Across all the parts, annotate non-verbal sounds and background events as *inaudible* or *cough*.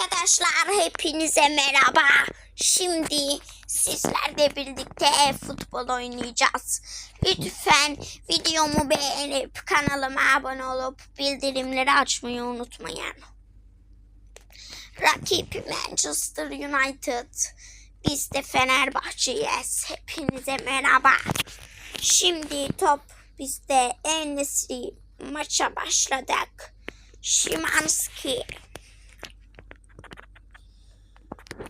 Arkadaşlar hepinize merhaba. Şimdi sizlerle birlikte futbol oynayacağız. Lütfen videomu beğenip kanalıma abone olup bildirimleri açmayı unutmayın. Rakip Manchester United. Biz de Fenerbahçe'yiz. Hepinize merhaba. Şimdi top bizde en maça başladık. Şimanski.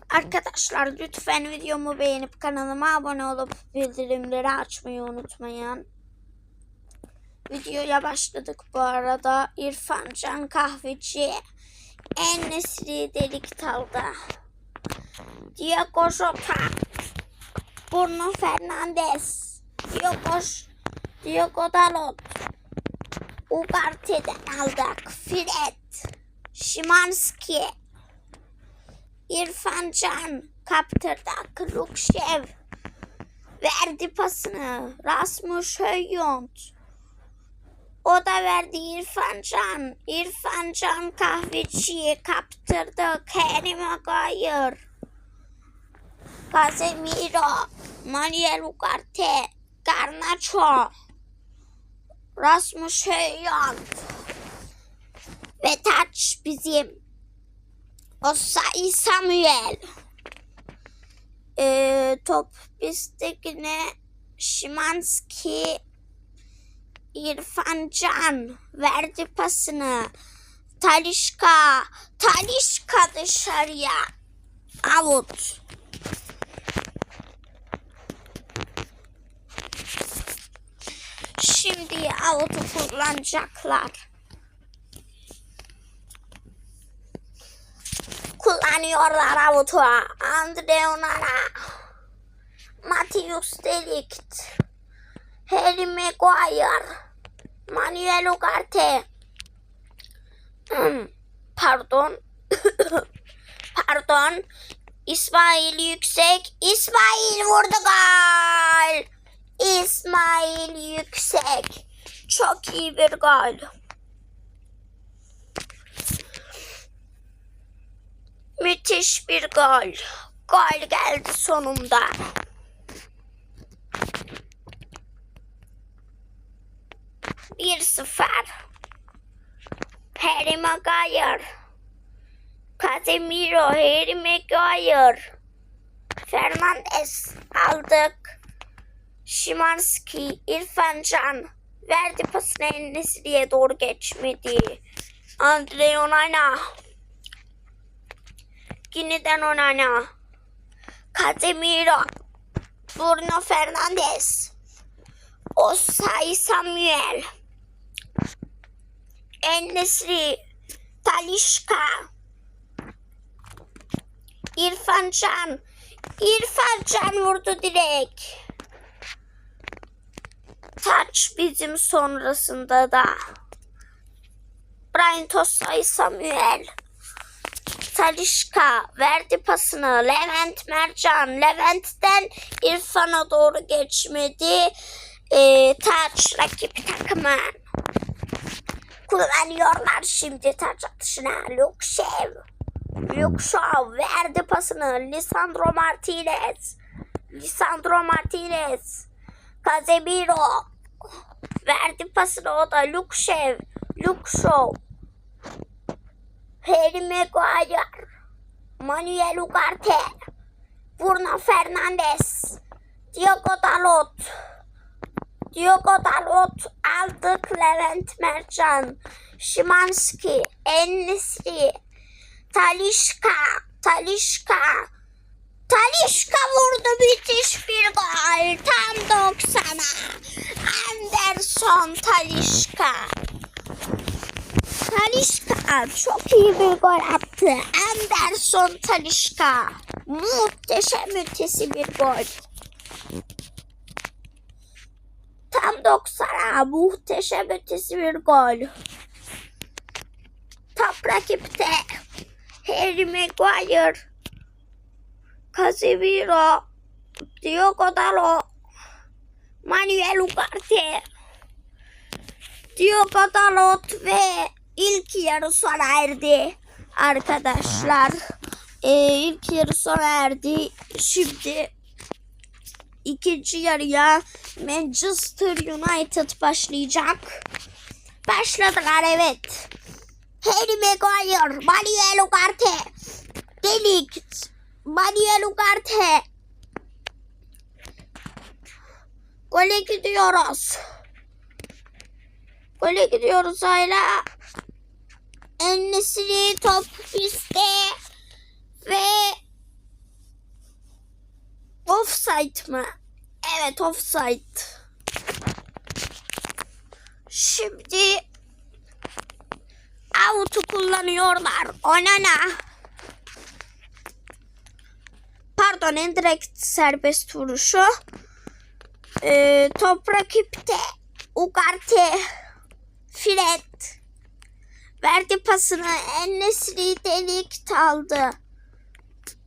Arkadaşlar lütfen videomu beğenip kanalıma abone olup bildirimleri açmayı unutmayın. Videoya başladık bu arada. İrfan Can Kahveci en nesli delik talda. Diego Jota Bruno Fernandes Diego, Diego Dalot Ugarte'den aldık. Fred Şimanski İrfan Can kaptırdık. Lukşev verdi pasını. Rasmus Højlund o da verdi İrfan Can. İrfan Can kahveciye kaptırdık. Harry Maguire. Casemiro. Manuel Ugarte. Garnacho. Rasmus Højlund. Ve taç bizim. Osay Samuel. Ee, top bizde Şimanski İrfan Can verdi pasını. Talişka. Talişka dışarıya. Out. Şimdi out'u kullanacaklar. Kullanıyorlar out'u. Andre Onana. Matius Delikt. Harry Maguire. Manuel Ugarte. Hmm, Pardon. *coughs* Pardon. İsmail Yüksek. İsmail vurdu gol. İsmail Yüksek. Çok iyi bir gol. Müthiş bir gol. Gol geldi sonunda. Bir sıfır. Harry Maguire. Casemiro, Harry Maguire. Fernandes aldık. Şimanski, İrfan Can verdi pasını Enesiri'ye doğru geçmedi. Andre Onana. Yeniden Onana. Casemiro. Bruno Fernandes. Osay Samuel. Enesri. Talişka. İrfan Can. İrfan Can vurdu direkt. Taç bizim sonrasında da. Brian Tosay Samuel. Talişka verdi pasını. Levent Mercan. Levent'ten İrfan'a doğru geçmedi. Ee, taç rakip takımı. Kullanıyorlar şimdi taç atışına. Lukşev. Lukşev verdi pasını. Lisandro Martinez. Lisandro Martinez. Casemiro. Verdi pasını o da Lukşev. Lukşev. Harry Maguire. Manuel Ugarte. Bruno Fernandes. Diogo Dalot. Diogo Dalot aldık Levent Mercan. Şimanski. Ennesri. Talişka. Talişka. Talişka vurdu müthiş bir gol. Tam 90'a. Anderson Talişka. Talişka çok iyi bir gol attı. Anderson Talişka. Muhteşem ötesi bir gol. Tam 90'a muhteşem ötesi bir gol. Top rakipte Harry Maguire, Casemiro, Diogo Dalot, Manuel Ugarte, Diogo Dalot ve ilk yarı sona erdi. arkadaşlar. Ee, ilk yarı sona erdi. Şimdi ikinci yarıya Manchester United başlayacak. Başladılar evet. Harry Maguire, Manuel Ugarte, Delikt, Manuel Ugarte. Gole gidiyoruz. Gole gidiyoruz hala. Ennesini top pistte ve offside mı? Evet offside. Şimdi out'u kullanıyorlar. Onana. Pardon indirekt serbest vuruşu. Ee, top rakipte. Ugarte. Fred. Verdi pasını. Ennesri delik aldı.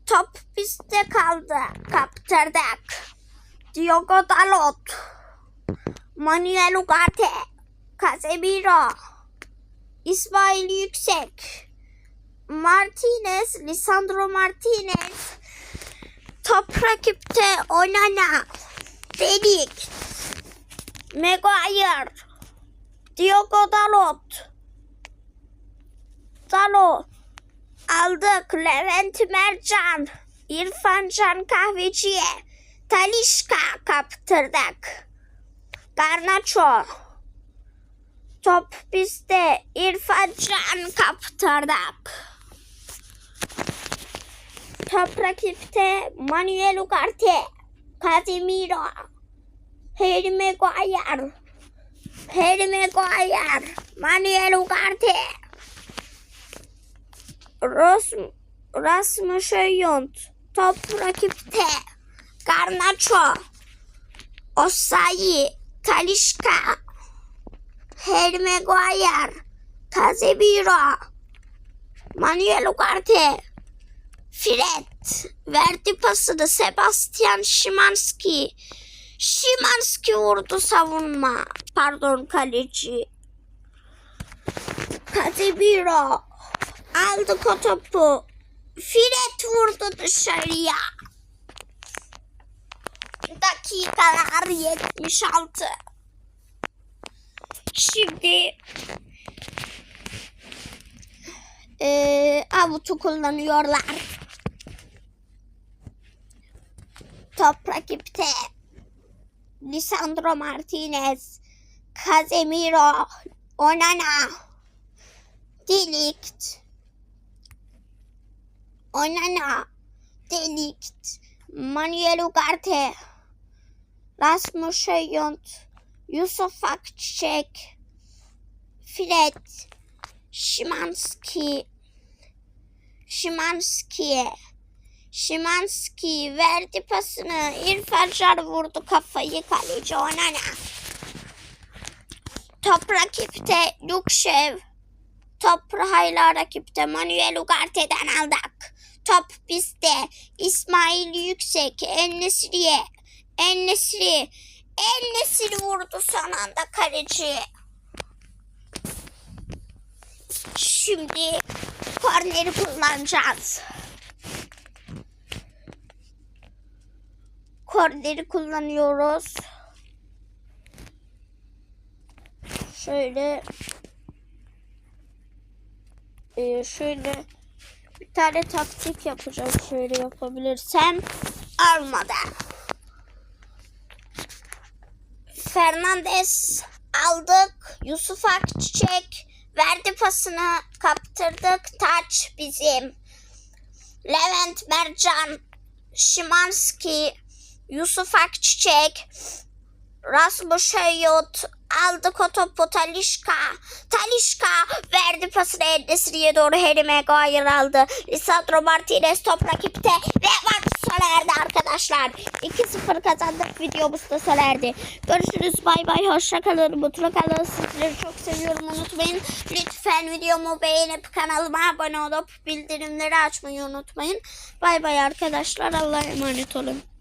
Top bizde kaldı. Kaptırdık. Diogo Dalot. Manuel Ugarte. Casemiro. İsmail Yüksek. Martinez. Lisandro Martinez. Top rakipte Onana. Delik. Maguire. Diogo Dalot. Dalo. Aldık. Levent Mercan. İrfan Can Kahveci'ye. Talişka kaptırdık. Garnaço. Top bizde. İrfan Can kaptırdık. Top rakipte Manuel Ugarte. Casemiro. Harry Maguire. Harry Maguire. Manuel Ugarte. Ros Rasmus Høyont. Top rakipte. Garnaço. Osayi. Talişka. Maguire. Casemiro. Manuel Ugarte. Fred. Verdi pasını Sebastian Szymanski. Szymanski vurdu savunma. Pardon kaleci. Casemiro. Aldık o topu. Fred vurdu dışarıya. Dakikalar 76. Şimdi eee avutu kullanıyorlar. Top rakipte. Lisandro Martinez. Casemiro. Onana. Delikt. Onana. Delikt. Manuel Ugarte. Rasmus Høyont. Yusuf Akçiçek. Fred. Şimanski. Şimanski'ye. Şimanski verdi pasını. İrfan Can vurdu kafayı kaleci Onana. Top rakipte Lukşev. Top hala rakipte Manuel Ugarte'den aldık. Top bizde. İsmail Yüksek. Ennesri'ye. Ennesri. Ennesri vurdu son anda kaleci. Şimdi korneri kullanacağız. Korneri kullanıyoruz. Şöyle Ee, şöyle bir tane taktik yapacağım. Şöyle yapabilirsem almadı. Fernandez aldık. Yusuf Akçiçek verdi pasını kaptırdık. Taç bizim. Levent Mercan, Şimanski, Yusuf Akçiçek, Rasmus Høyot aldık o topu Talişka. Talişka verdi pasını Endesiri'ye doğru Harry Maguire aldı. Lisandro Martinez top rakipte ve maç sona erdi arkadaşlar. 2-0 kazandık videomuz da sona erdi. Görüşürüz bay bay hoşçakalın mutlu kalın sizleri çok seviyorum unutmayın. Lütfen videomu beğenip kanalıma abone olup bildirimleri açmayı unutmayın. Bay bay arkadaşlar Allah'a emanet olun.